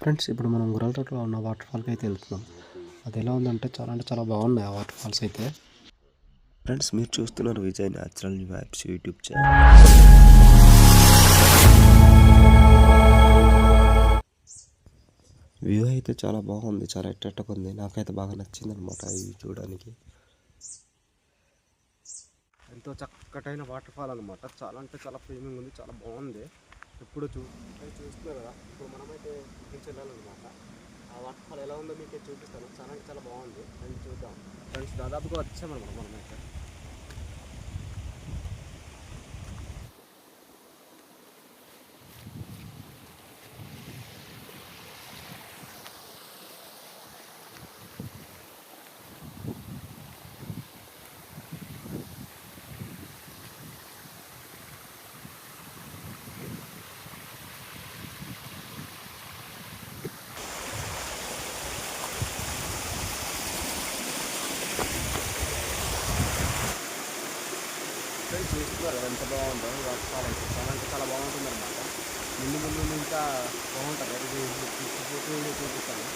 Friends ఇప్పుడు మనం గురలతోటలో ఉన్న వాటర్ ఫాల్కి అయితే వెళ్తున్నాం. అది ఎలా ఉందంటే చాలా అంటే చాలా బాగున్నాయి ఆ వాటర్ ఫాల్స్ అయితే. ఫ్రెండ్స్ మీరు చూస్తున్నారు Vijay natural vibes YouTube channel view అయితే చాలా బాగుంది చాలా ఎట్టట్టుగా ఉంది. నాకైతే బాగా నచ్చింది అనమాట ఇది చూడడానికి. ఎంతో చక్కటైన వాటర్ ఫాల్ అనమాట చాలా అంటే చాలా ప్రీమియంగ్ ఉంది చాలా బాగుంది. ఇప్పుడు చూ చూస్తున్నారు కదా ఇప్పుడు మనమైతే నుంచి వెళ్ళాలన్నమాట ఆ వాటర్ ఫాల్ ఎలా ఉందో మీకు చూపిస్తాను. చాలా చాలా బాగుంది. అండ్ చూద్దాం. ఫ్రెండ్స్ దాదాపుగా వచ్చామన్నమాట మనమైతే. ఫ్రెండ్స్ కదా ఎంత బాగుందో. ఈ చాలా అంటే చాలా బాగుంటుంది అనమాట ముందు ముందు ఇంకా బాగుంటుంది. ఇది చూపిస్తాను.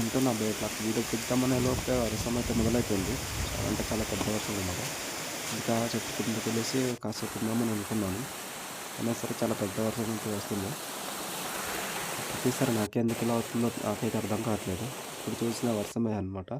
ఉంటున్నా బయట వీడియో తిద్దామనే లోపే వర్షం అయితే మొదలైపోయింది. అంటే చాలా పెద్ద వర్షం అనమాట ఇంకా చెట్టు కిందకి వెళ్ళేసి కాసేపు ఉందామని అనుకున్నాను. అయినా సరే చాలా పెద్ద వర్షం నుంచి వస్తుంది. ప్రతిసారి నాకెందుకు ఇలా అవుతుందో నాకైతే అర్థం కావట్లేదు. ఇప్పుడు చూసిన వర్షమే అనమాట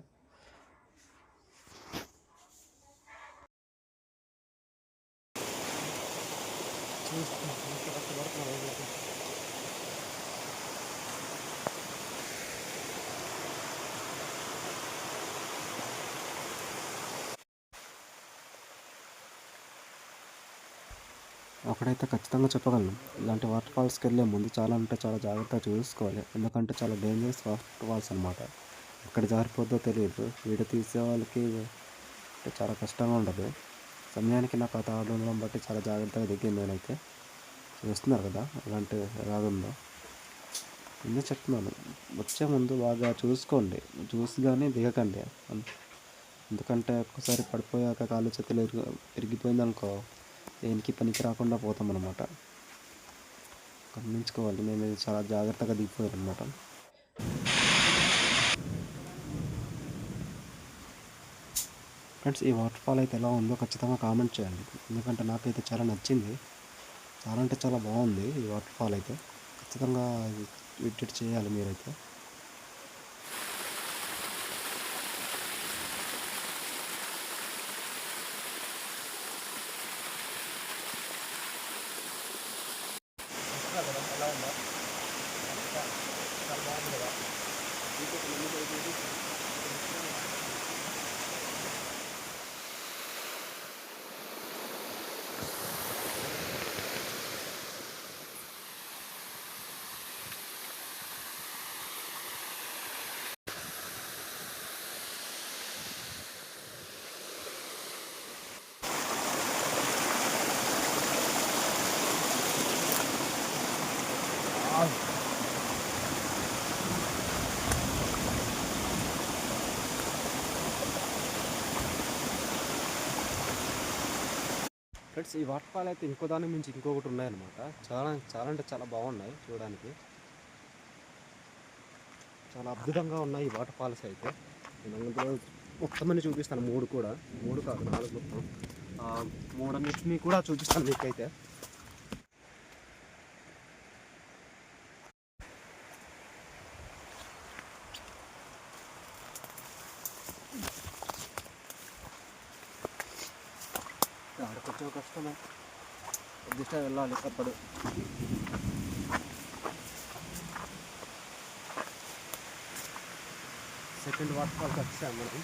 అక్కడైతే ఖచ్చితంగా చెప్పగలను. ఇలాంటి వాటర్ ఫాల్స్కి వెళ్ళే ముందు చాలా అంటే చాలా జాగ్రత్తగా చూసుకోవాలి. ఎందుకంటే చాలా డేంజరస్ వాటర్ ఫాల్స్ అనమాట ఎక్కడ జారిపోద్దో తెలియదు. వీడియో తీసే వాళ్ళకి అంటే చాలా కష్టంగా ఉండదు. సమయానికి నాకు ఆ తాడు ఉండడం బట్టి చాలా జాగ్రత్తగా దిగింది నేనైతే చూస్తున్నారు కదా అలాంటి ఎలాగుందో ఇందే చెప్తున్నాను వచ్చే ముందు బాగా చూసుకోండి చూసి కానీ దిగకండి. ఎందుకంటే ఒక్కసారి పడిపోయాక కాళ్ళు చేతులు ఇరిగి ఇరిగిపోయింది అనుకో దేనికి పనికి రాకుండా పోతాం అనమాట గమనించుకోవాలి మేము చాలా జాగ్రత్తగా దిగిపోయారు అనమాట ఫ్రెండ్స్ ఈ వాటర్ ఫాల్ అయితే ఎలా ఉందో ఖచ్చితంగా కామెంట్ చేయండి. ఎందుకంటే నాకైతే చాలా నచ్చింది. చాలా అంటే చాలా బాగుంది ఈ వాటర్ ఫాల్ అయితే. ఖచ్చితంగా విజిట్ చేయాలి మీరైతే. ఫ్రెండ్స్ ఈ వాటర్ ఫాల్ అయితే ఇంకో దాని మించి ఇంకొకటి ఉన్నాయన్నమాట. చాలా చాలా అంటే చాలా బాగున్నాయి చూడడానికి. చాలా అద్భుతంగా ఉన్నాయి ఈ వాటర్ ఫాల్స్ అయితే. నేను అందులో చూపిస్తాను మూడు కూడా. మూడు కాదు నాలుగు మొత్తం. ఆ, మూడన్నిటిని కూడా చూపిస్తాను మీకైతే. ఆడకొచ్చే కష్టమే దిష్ట వెళ్ళాలి తప్పదు సెకండ్ వాటర్ ఫాల్కి వచ్చాం మనం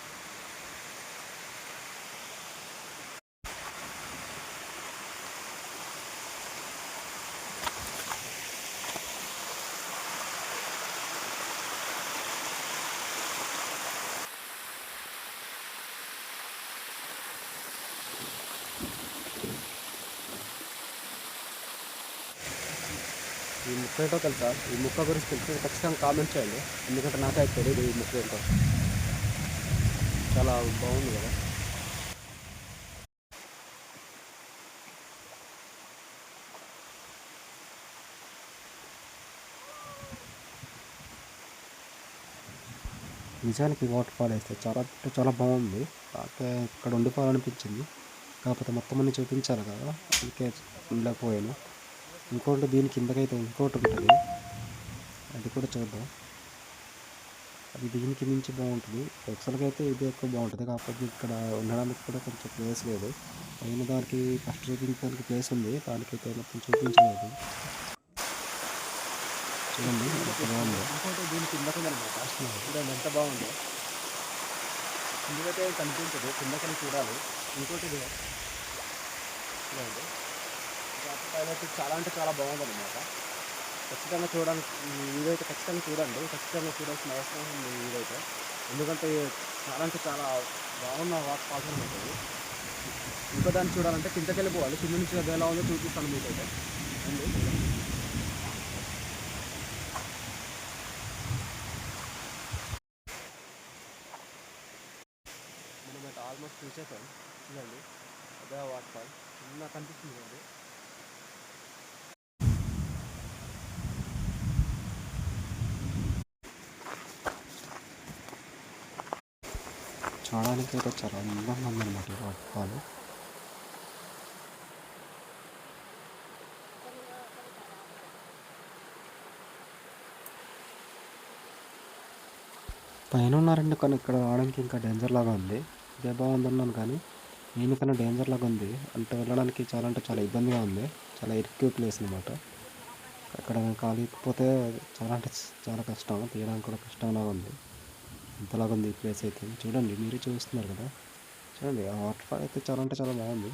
ఏంటో తెలుసా? ఈ ముక్క గురించి తెలిసి ఖచ్చితంగా కామెంట్ చేయండి. ఎందుకంటే నాకే తెలియదు ఈ ముక్క ఏంటో చాలా బాగుంది కదా. నిజానికి వాటర్ ఫాల్ వేస్తే చాలా అంటే చాలా బాగుంది. అయితే ఇక్కడ ఉండిపోవాలనిపించింది. కాకపోతే మొత్తం అన్ని చూపించాలి కదా. అందుకే ఉండలేకపోయాను. ఇంకోటి దీని కిందకైతే ఇంకోటి ఉంటుంది. అది కూడా చూద్దాం. అది దీనికి మించి బాగుంటుంది. యాక్చువల్గా అయితే ఇది ఎక్కువ బాగుంటుంది. కాకపోతే ఇక్కడ ఉండడానికి కూడా కొంచెం ప్లేస్ లేదు. అయిన దానికి ఫస్ట్ చూపించడానికి ప్లేస్ ఉంది. దానికైతే మొత్తం చూపించలేదు. చూడండి ఎంత బాగుందో. ఇంకోటి దీని కిందకు చూడండి ఎంత బాగుందో. కిందకైతే కనిపించదు. కిందకని చూడాలి. ఇంకోటి చూడండి. వాటర్ అయితే చాలా అంటే చాలా బాగుందన్నమాట. ఖచ్చితంగా చూడడానికి ఈ ఖచ్చితంగా చూడండి. ఖచ్చితంగా చూడాల్సిన అవసరం ఉంది ఈ ఎందుకంటే చాలా అంటే చాలా బాగున్న వాటర్ ఫాల్స్ ఉంటుంది ఇంకో దాన్ని చూడాలంటే కిందకి వెళ్ళిపోవాలి. కింద నుంచి అది ఎలా ఉందో చూపిస్తాను మీకైతే. అండి. మనం అయితే ఆల్మోస్ట్ చూసేసాం చూడండి. అదే వాటర్ ఫాల్ చిన్న కనిపిస్తుంది అండి చూడడానికి అయితే చాలా అందంగా ఉందన్నమాట ఈ వాటర్ ఫాల్ పైన ఉన్నారండి కానీ ఇక్కడ రావడానికి ఇంకా డేంజర్ లాగా ఉంది. ఇదే బాగుందన్నాను కానీ దీనికన్నా డేంజర్ లాగా ఉంది. అంటే వెళ్ళడానికి చాలా అంటే చాలా ఇబ్బందిగా ఉంది. చాలా ఇరుక్యూ ప్లేస్ అనమాట అక్కడ కాలిపోతే చాలా అంటే చాలా కష్టం తీయడానికి కూడా కష్టంగా ఉంది. ఇంతలాగా ఉంది ఈ ప్లేస్ అయితే. చూడండి మీరే చూస్తున్నారు కదా. చూడండి ఆ వాటర్ ఫాల్ అయితే చాలా అంటే చాలా బాగుంది.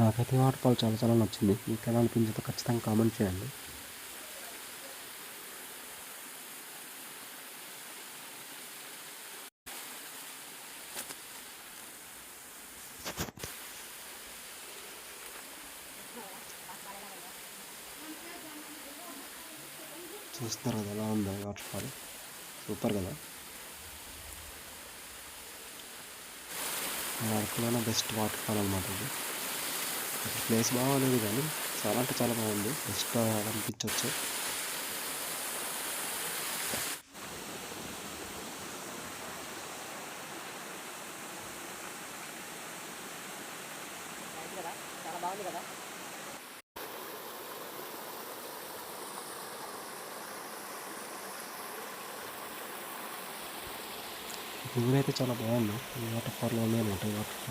నాకైతే వాటర్ ఫాల్ చాలా చాలా నచ్చింది. మీకు ఎలా అనిపించిందో ఖచ్చితంగా కామెంట్ చేయండి. చూస్తున్నారు కదా ఎలా ఉందో వాటర్ ఫాల్ సూపర్ కదా? అరకులోనే బెస్ట్ వాటర్ ఫాల్ అనమాట ఇది ప్లేస్ బాగాలేదు కానీ చాలా అంటే చాలా బాగుంది. బెస్ట్ అనిపించవచ్చు చాలా బాగుంది కదా? అయితే చాలా బాగుంది. వాటర్ ఫాల్లో ఉన్నాయి ఉంటాయి. Water fall